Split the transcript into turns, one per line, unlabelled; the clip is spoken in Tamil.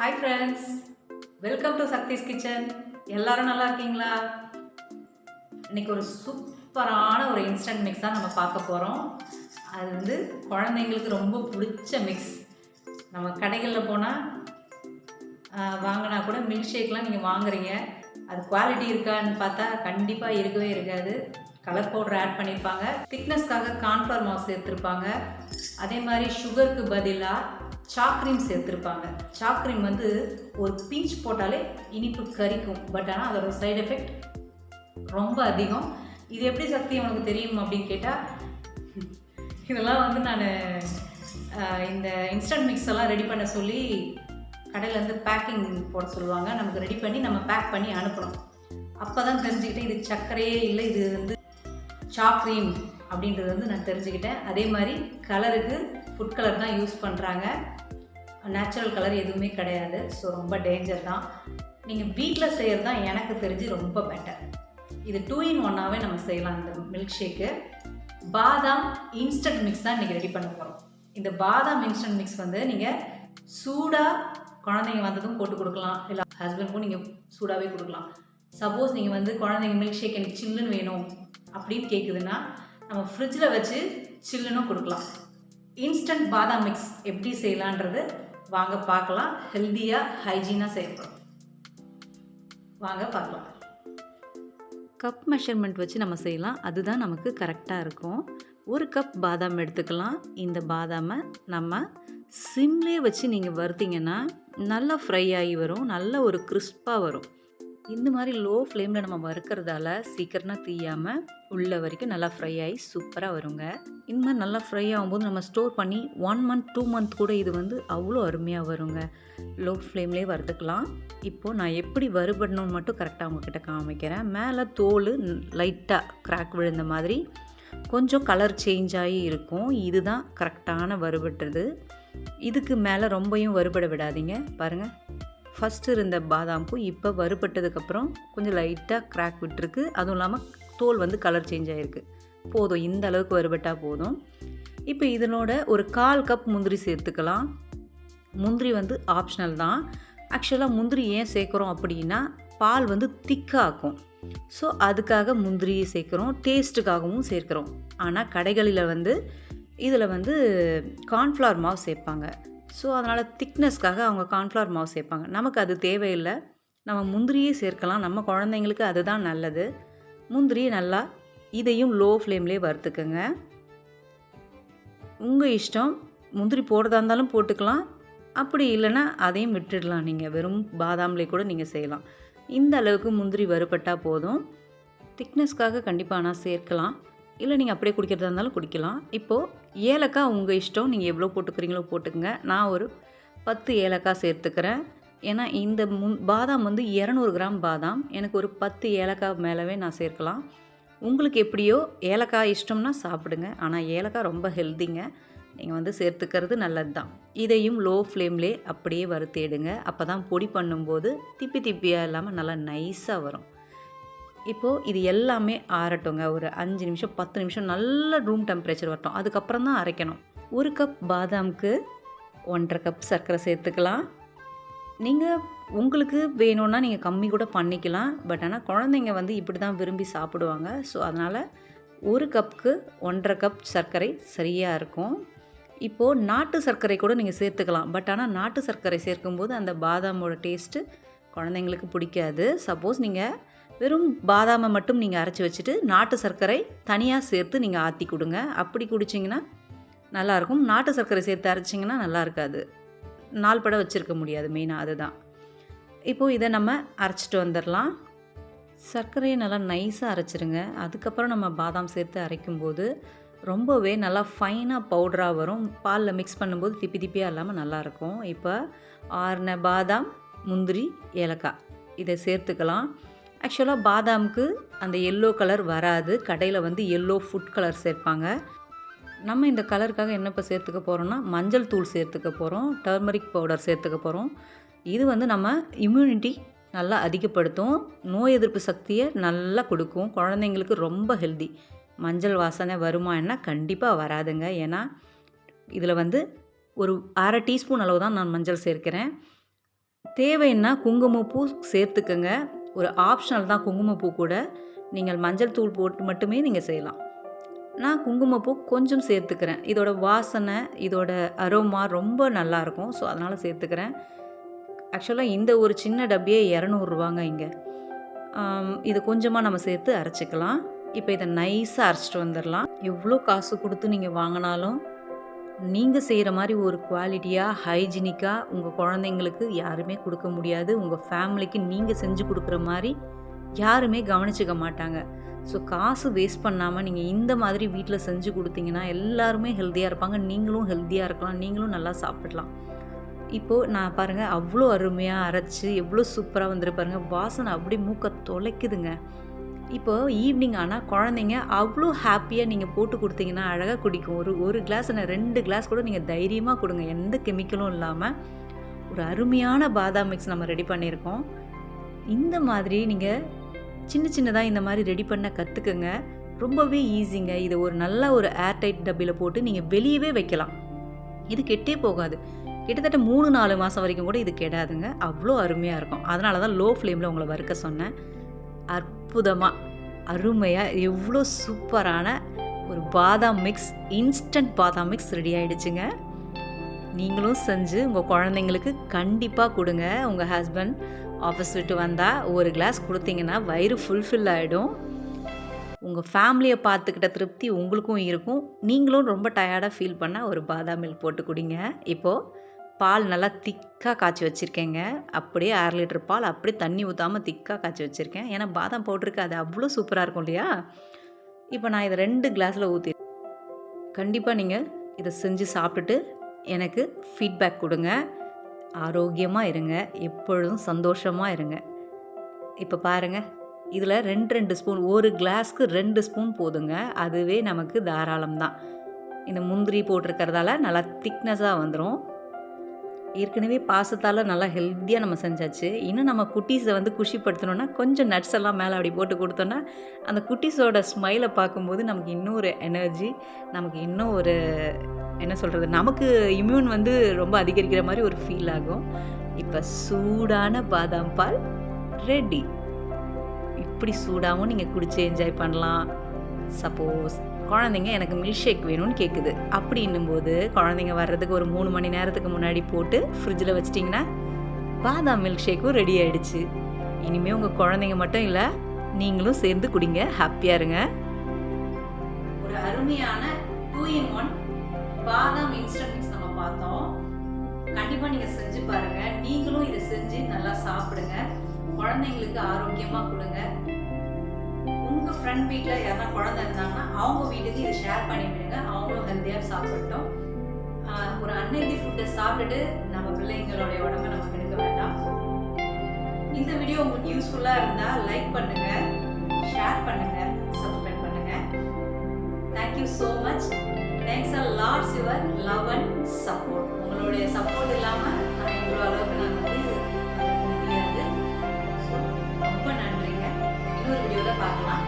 Hi friends welcome to Shakti's kitchen எல்லாரும் நல்லா இருக்கீங்களா? இன்னைக்கு ஒரு சூப்பரான ஒரு இன்ஸ்டன்ட் மிக்ஸ் தான் நம்ம பார்க்க போகிறோம் அது வந்து குழந்தைங்களுக்கு ரொம்ப பிடிச்ச மிக்ஸ் நம்ம கடைகளில் போனால் வாங்கினா கூட மில்க் ஷேக்லாம் நீங்கள் வாங்குறீங்க. அது குவாலிட்டி இருக்கான்னு பார்த்தா கண்டிப்பாக இருக்கவே இருக்காது. கலர் பவுடர் ஆட் பண்ணியிருப்பாங்க திக்னஸ்க்காக கார்ன்ஃப்ளவர் மாவு சேர்த்துருப்பாங்க. அதே மாதிரி சுகருக்கு பதிலாக சாக்ரீம் சேர்த்துருப்பாங்க. சாக்ரீம் வந்து ஒரு பிஞ்ச் போட்டாலே இனிப்பு கரிக்கும். பட் ஆனால் அதோட சைடு எஃபெக்ட் ரொம்ப அதிகம். இது எப்படி சக்தி உனக்கு தெரியும் அப்படின்னு கேட்டால் இதெல்லாம் வந்து நான் இந்த இன்ஸ்டன்ட் மிக்ஸ் எல்லாம் ரெடி பண்ண சொல்லி கடையிலேருந்து பேக்கிங் போட சொல்லுவாங்க. நமக்கு ரெடி பண்ணி நம்ம பேக் பண்ணி அனுப்பணும். அப்போ தான் தெரிஞ்சுக்கிட்டேன் இது சர்க்கரையே இல்லை இது வந்து சாக்ரீம் அப்படின்றது வந்து நான் தெரிஞ்சுக்கிட்டேன். அதே மாதிரி கலருக்கு ஃபுட் கலர் தான் யூஸ் பண்ணுறாங்க நேச்சுரல் கலர் எதுவுமே கிடையாது. ஸோ ரொம்ப டேஞ்சர் தான். நீங்கள் வீட்டில் செய்கிறது தான் எனக்கு தெரிஞ்சு ரொம்ப பெட்டர் இது டூ இன் ஒன்னாகவே நம்ம செய்யலாம் இந்த மில்க் ஷேக்கு பாதாம் இன்ஸ்டன்ட் மிக்ஸ் தான் இன்றைக்கி ரெடி பண்ண போகிறோம் இந்த பாதாம் இன்ஸ்டன்ட் மிக்ஸ் வந்து நீங்கள் சூடாக குழந்தைங்க வந்ததும் போட்டு கொடுக்கலாம். இல்லை ஹஸ்பண்டுக்கும் நீங்கள் சூடாகவே கொடுக்கலாம். சப்போஸ் நீங்கள் வந்து குழந்தைங்க மில்க் ஷேக் எனக்கு சில்லுன்னு வேணும் அப்படின்னு கேட்குதுன்னா நம்ம ஃப்ரிட்ஜில் வச்சு சில்லுன்னு கொடுக்கலாம். இன்ஸ்டன்ட் பாதாம் மிக்ஸ் எப்படி செய்யலான்றது வாங்க பார்க்கலாம். ஹெல்த்தியாக ஹைஜீனாக செய்யப்படும். வாங்க பார்க்கலாம்.
கப் மெஷர்மெண்ட் வச்சு நம்ம செய்யலாம். அதுதான் நமக்கு கரெக்டாக இருக்கும். ஒரு கப் பாதாம் எடுத்துக்கலாம். இந்த பாதாமை நம்ம சிம்லே வச்சு நீங்கள் வறுத்தீங்கன்னா நல்லா ஃப்ரை ஆகி வரும். நல்ல ஒரு கிறிஸ்பாக வரும். இந்த மாதிரி லோ ஃப்ளேமில் நம்ம வறுக்கிறதால சீக்கிரமாக தீயாமல் உள்ள வரைக்கும் நல்லா ஃப்ரை ஆகி சூப்பராக வருங்க. இந்த மாதிரி நல்லா ஃப்ரை ஆகும்போது நம்ம ஸ்டோர் பண்ணி ஒன் மந்த் டூ மந்த் கூட இது வந்து அவ்வளோ அருமையாக வருங்க. லோ ஃப்ளேம்லேயே வறுத்துக்கலாம். இப்போது நான் எப்படி வறுபடணும்னு மட்டும் கரெக்டாக உங்ககிட்ட காமிக்கிறேன். மேலே தோல் லைட்டாக கிராக் விழுந்த மாதிரி கொஞ்சம் கலர் சேஞ்ச் ஆகி இருக்கும். இதுதான் கரெக்டான வறுபட்டுறது இதுக்கு மேலே ரொம்பையும் வறுபட விடாதீங்க. பாருங்கள் ஃபஸ்ட்டு இருந்த பாதாம் பூ இப்போ வறுபட்டதுக்கப்புறம் கொஞ்சம் லைட்டாக கிராக் விட்டுருக்கு. அதுவும் இல்லாமல் தோல் வந்து கலர் சேஞ்ச் ஆகிருக்கு போதும் இந்த அளவுக்கு வறுபட்டால் போதும். இப்போ இதனோட ஒரு கால் கப் முந்திரி சேர்த்துக்கலாம். முந்திரி வந்து ஆப்ஷனல் தான். ஆக்சுவலாக முந்திரி ஏன் சேர்க்குறோம் அப்படின்னா பால் வந்து திக்காக்கும். ஸோ அதுக்காக முந்திரி சேர்க்குறோம் டேஸ்ட்டுக்காகவும் சேர்க்குறோம். ஆனால் கடைகளில் வந்து இதில் வந்து கார்ன்ஃப்ளவர் மாவு சேர்ப்பாங்க. ஸோ அதனால் திக்னஸ்க்காக அவங்க கார்ன்ஃப்ளவர் மாவு சேர்ப்பாங்க நமக்கு அது தேவையில்லை. நம்ம முந்திரியே சேர்க்கலாம். நம்ம குழந்தைங்களுக்கு அதுதான் நல்லது. முந்திரியை நல்லா இதையும் லோ ஃப்ளேம்லேயே வறுத்துக்குங்க. உங்கள் இஷ்டம். முந்திரி போடுறதா இருந்தாலும் போட்டுக்கலாம். அப்படி இல்லைன்னா அதையும் விட்டுடலாம் நீங்கள் வெறும் பாதாம்லே கூட நீங்கள் செய்யலாம். இந்த அளவுக்கு முந்திரி வறுபட்டால் போதும். திக்னஸ்க்காக கண்டிப்பாக நான் சேர்க்கலாம். இல்லை நீங்கள் அப்படியே குடிக்கிறதா இருந்தாலும் குடிக்கலாம். இப்போது ஏலக்காய் உங்கள் இஷ்டம். நீங்கள் எவ்வளோ போட்டுக்கிறீங்களோ போட்டுக்கோங்க. நான் ஒரு பத்து ஏலக்காய் சேர்த்துக்கிறேன். ஏன்னா இந்த முன் பாதாம் வந்து இரநூறு கிராம் பாதாம். எனக்கு ஒரு பத்து ஏலக்காய் மேலவே நான் சேர்க்கலாம். உங்களுக்கு எப்படியோ ஏலக்காய் இஷ்டம்னா சாப்பிடுங்க. ஆனால் ஏலக்காய் ரொம்ப ஹெல்த்திங்க. நீங்கள் வந்து சேர்த்துக்கிறது நல்லது தான். இதையும் லோ ஃப்ளேம்லே அப்படியே வறுத்தேடுங்க அப்போ தான் பொடி பண்ணும்போது திப்பி திப்பியாக இல்லாமல் நல்லா நைஸாக வரும். இப்போது இது எல்லாமே ஆறட்டுங்க. ஒரு அஞ்சு நிமிஷம் பத்து நிமிஷம் நல்ல ரூம் டெம்பரேச்சர் வரட்டும். அதுக்கப்புறம் தான் அரைக்கணும். ஒரு கப் பாதாமுக்கு ஒன்றரை கப் சர்க்கரை சேர்த்துக்கலாம். நீங்கள் உங்களுக்கு வேணும்னா நீங்கள் கம்மி கூட பண்ணிக்கலாம். பட் ஆனால் குழந்தைங்க வந்து இப்படி தான் விரும்பி சாப்பிடுவாங்க. ஸோ அதனால் ஒரு கப்புக்கு ஒன்றரை கப் சர்க்கரை சரியாக இருக்கும். இப்போது நாட்டு சர்க்கரை கூட நீங்கள் சேர்த்துக்கலாம். பட் ஆனால் நாட்டு சர்க்கரை சேர்க்கும்போது அந்த பாதாமோட டேஸ்ட்டு குழந்தைங்களுக்கு பிடிக்காது. சப்போஸ் நீங்கள் வெறும் பாதாமை மட்டும் நீங்கள் அரைச்சி வச்சுட்டு நாட்டு சர்க்கரை தனியாக சேர்த்து நீங்கள் ஆற்றி கொடுங்க. அப்படி குடிச்சிங்கன்னா நல்லாயிருக்கும் நாட்டு சர்க்கரை சேர்த்து அரைச்சிங்கன்னா நல்லா இருக்காது. நாள் பட வச்சுருக்க முடியாது. மெயினாக அதுதான். இப்போது இதை நம்ம அரைச்சிட்டு வந்துடலாம் சர்க்கரையை நல்லா நைஸாக அரைச்சிருங்க. அதுக்கப்புறம் நம்ம பாதாம் சேர்த்து அரைக்கும்போது ரொம்பவே நல்லா ஃபைனாக பவுடராக வரும். பாலில் மிக்ஸ் பண்ணும்போது திப்பி திப்பியாக இல்லாமல் நல்லாயிருக்கும் இப்போ ஆறுன பாதாம் முந்திரி ஏலக்காய். இதை சேர்த்துக்கலாம். ஆக்சுவலாக பாதாமுக்கு அந்த எல்லோ கலர் வராது. கடையில் வந்து எல்லோ ஃபுட் கலர் சேர்ப்பாங்க. நம்ம இந்த கலருக்காக என்ன இப்போ சேர்த்துக்க போகிறோம்னா மஞ்சள் தூள் சேர்த்துக்க போகிறோம் டர்மரிக் பவுடர் சேர்த்துக்க போகிறோம் இது வந்து நம்ம இம்யூனிட்டி நல்லா அதிகப்படுத்தும். நோய் எதிர்ப்பு சக்தியை நல்லா கொடுக்கும். குழந்தைங்களுக்கு ரொம்ப ஹெல்தி மஞ்சள் வாசனை வருமானா கண்டிப்பாக வராதுங்க. ஏன்னா இதில் வந்து ஒரு அரை டீஸ்பூன் அளவு தான் நான் மஞ்சள் சேர்க்கிறேன். தேவைன்னா குங்குமப்பூ சேர்த்துக்கங்க. ஒரு ஆப்ஷனல் தான் குங்குமப்பூ கூட. நீங்கள் மஞ்சள் தூள் போட்டு மட்டுமே நீங்கள் செய்யலாம். நான் குங்குமப்பூ கொஞ்சம் சேர்த்துக்கிறேன். இதோட வாசனை இதோட அரோமா ரொம்ப நல்லாயிருக்கும் ஸோ அதனால் சேர்த்துக்கிறேன். ஆக்சுவலாக இந்த ஒரு சின்ன டப்பியே இரநூறுவாங்க இங்கே. இது கொஞ்சமாக நம்ம சேர்த்து அரைச்சிக்கலாம். இப்போ இதை நைஸாக அரைச்சிட்டு வந்துடலாம் எவ்வளோ காசு கொடுத்து நீங்கள் வாங்கினாலும் நீங்கள் செய்கிற மாதிரி ஒரு குவாலிட்டியாக ஹைஜீனிக்காக உங்கள் குழந்தைங்களுக்கு யாருமே கொடுக்க முடியாது. உங்கள் ஃபேமிலிக்கு நீங்கள் செஞ்சு கொடுக்குற மாதிரி யாருமே கவனிச்சுக்க மாட்டாங்க. ஸோ காசு வேஸ்ட் பண்ணாமல் நீங்கள் இந்த மாதிரி வீட்டில் செஞ்சு கொடுத்தீங்கன்னா எல்லாருமே ஹெல்த்தியாக இருப்பாங்க. நீங்களும் ஹெல்த்தியாக இருக்கலாம். நீங்களும் நல்லா சாப்பிடலாம். இப்போது நான் பாருங்கள் அவ்வளோ அருமையாக அரைச்சி எவ்வளோ சூப்பராக வந்துரு பாருங்கள் வாசனை அப்படி மூக்க தொலைக்குதுங்க. இப்போது ஈவினிங் ஆனால் குழந்தைங்க அவ்வளோ ஹாப்பியாக நீங்கள் போட்டு கொடுத்தீங்கன்னா அழகாக குடிக்கும். ஒரு ஒரு கிளாஸ் இல்லை ரெண்டு கிளாஸ் கூட நீங்கள் தைரியமாக கொடுங்க. எந்த கெமிக்கலும் இல்லாமல் ஒரு அருமையான பாதாம் மிக்ஸ் நம்ம ரெடி பண்ணியிருக்கோம். இந்த மாதிரி நீங்கள் சின்ன சின்னதாக இந்த மாதிரி ரெடி பண்ண கற்றுக்குங்க ரொம்பவே ஈஸிங்க இதை ஒரு நல்ல ஒரு ஏர்டைட் டப்பியில் போட்டு நீங்கள் வெளியவே வைக்கலாம். இது கெட்டே போகாது. கிட்டத்தட்ட மூணு நாலு மாதம் வரைக்கும் கூட இது கெடாதுங்க. அவ்வளோ அருமையாக இருக்கும். அதனால தான் லோ ஃப்ளேமில் உங்களை வறுக்க சொன்னேன். அற்புதமாக அருமையாக எவ்வளோ சூப்பரான ஒரு பாதாம் மிக்ஸ் இன்ஸ்டன்ட் பாதாம் மிக்ஸ் ரெடி ஆகிடுச்சுங்க நீங்களும் செஞ்சு உங்கள் குழந்தைங்களுக்கு கண்டிப்பாக கொடுங்க. உங்கள் ஹஸ்பண்ட் ஆஃபீஸ் விட்டு வந்தால் ஒரு கிளாஸ் கொடுத்தீங்கன்னா வயிறு ஃபுல்ஃபில் ஆகிடும் உங்கள் ஃபேமிலியை பார்த்துக்கிட்ட திருப்தி உங்களுக்கும் இருக்கும். நீங்களும் ரொம்ப டயர்டாக ஃபீல் பண்ணால் ஒரு பாதாம் மில்க் போட்டு குடிங்க. இப்போது பால் நல்லா திக்காக காய்ச்சி வச்சுருக்கேங்க. அப்படியே அரை லிட்டர் பால் அப்படியே தண்ணி ஊற்றாமல் திக்காக காய்ச்சி வச்சுருக்கேன். ஏன்னா பாதாம் போட்டிருக்கு அது அவ்வளோ சூப்பராக இருக்கும் இல்லையா? இப்போ நான் இதை ரெண்டு கிளாஸில் ஊற்றி கண்டிப்பாக நீங்கள் இதை செஞ்சு சாப்பிட்டுட்டு எனக்கு ஃபீட்பேக் கொடுங்க. ஆரோக்கியமாக இருங்க. எப்பொழுதும் சந்தோஷமாக இருங்க. இப்போ பாருங்கள் இதில் ரெண்டு ரெண்டு ஸ்பூன் ஒரு கிளாஸ்க்கு ரெண்டு ஸ்பூன் போதுங்க. அதுவே நமக்கு தாராளம் தான் இந்த முந்திரி போட்டிருக்கிறதால நல்லா திக்னஸாக வந்துடும் ஏற்கனவே பாசத்தால் நல்லா ஹெல்த்தியாக நம்ம செஞ்சாச்சு. இன்னும் நம்ம குட்டீஸை வந்து குஷிப்படுத்தணும்னா கொஞ்சம் நட்ஸ் எல்லாம் மேலே அப்படி போட்டு கொடுத்தோன்னா அந்த குட்டீஸோட ஸ்மைலை பார்க்கும்போது நமக்கு இன்னும் ஒரு எனர்ஜி நமக்கு இன்னும் ஒரு என்ன சொல்கிறது நமக்கு இம்யூன் வந்து ரொம்ப அதிகரிக்கிற மாதிரி ஒரு ஃபீல் ஆகும். இப்போ சூடான பாதாம் பால் ரெடி இப்படி சூடாகவும் நீங்கள் குடிச்சு என்ஜாய் பண்ணலாம். சப்போஸ் குழந்தைங்க எனக்கு மில்க் ஷேக் வேணும்னு கேட்குது அப்படின்னும்போது குழந்தைங்க வர்றதுக்கு ஒரு மூணு மணி நேரத்துக்கு முன்னாடி போட்டு ஃப்ரிட்ஜில் வச்சிட்டிங்கன்னா பாதாம் மில்க் ஷேக்கும் ரெடி ஆயிடுச்சு. இனிமேல் உங்கள் குழந்தைங்க மட்டும் இல்லை நீங்களும் சேர்ந்து குடிங்க ஹாப்பியாக இருங்க. ஒரு அருமையான டூ இன் ஒன் பாதாம் இன்ஸ்டன்ட் மிக்ஸ் நம்ம பார்த்தோம். கண்டிப்பாக நீங்கள் செஞ்சு பாருங்கள் நீங்களும் இதை செஞ்சு நல்லா சாப்பிடுங்க. குழந்தைங்களுக்கு ஆரோக்கியமாக கொடுங்க. உங்கள் ஃப்ரெண்ட் வீட்டில் யாரா குழந்தை இருந்தாங்க அவங்க வீட்டுக்கு இதை ஷேர் பண்ணிவிடுங்க அவங்களும் ஹெல்த்தியாக சாப்பிட்டோம் ஒரு அன்னைக்கு ஃபுட்டை சாப்பிட்டுட்டு நம்ம பிள்ளைங்களுடைய உடம்ப நம்ம கெடுக்க வேண்டாம். இந்த வீடியோ உங்களுக்கு யூஸ்ஃபுல்லாக இருந்தால் லைக் பண்ணுங்கள் ஷேர் பண்ணுங்கள் சப்ஸ்கிரைப் பண்ணுங்கள் thank you so much thanks a lots your love and support உங்களுடைய சப்போர்ட் இல்லாமல் நான் இவ்வளோ அளவுக்கு நான் வந்து முடியாது. ரொம்ப நன்றிங்க. இன்னொரு வீடியோவில் பார்க்கலாம்.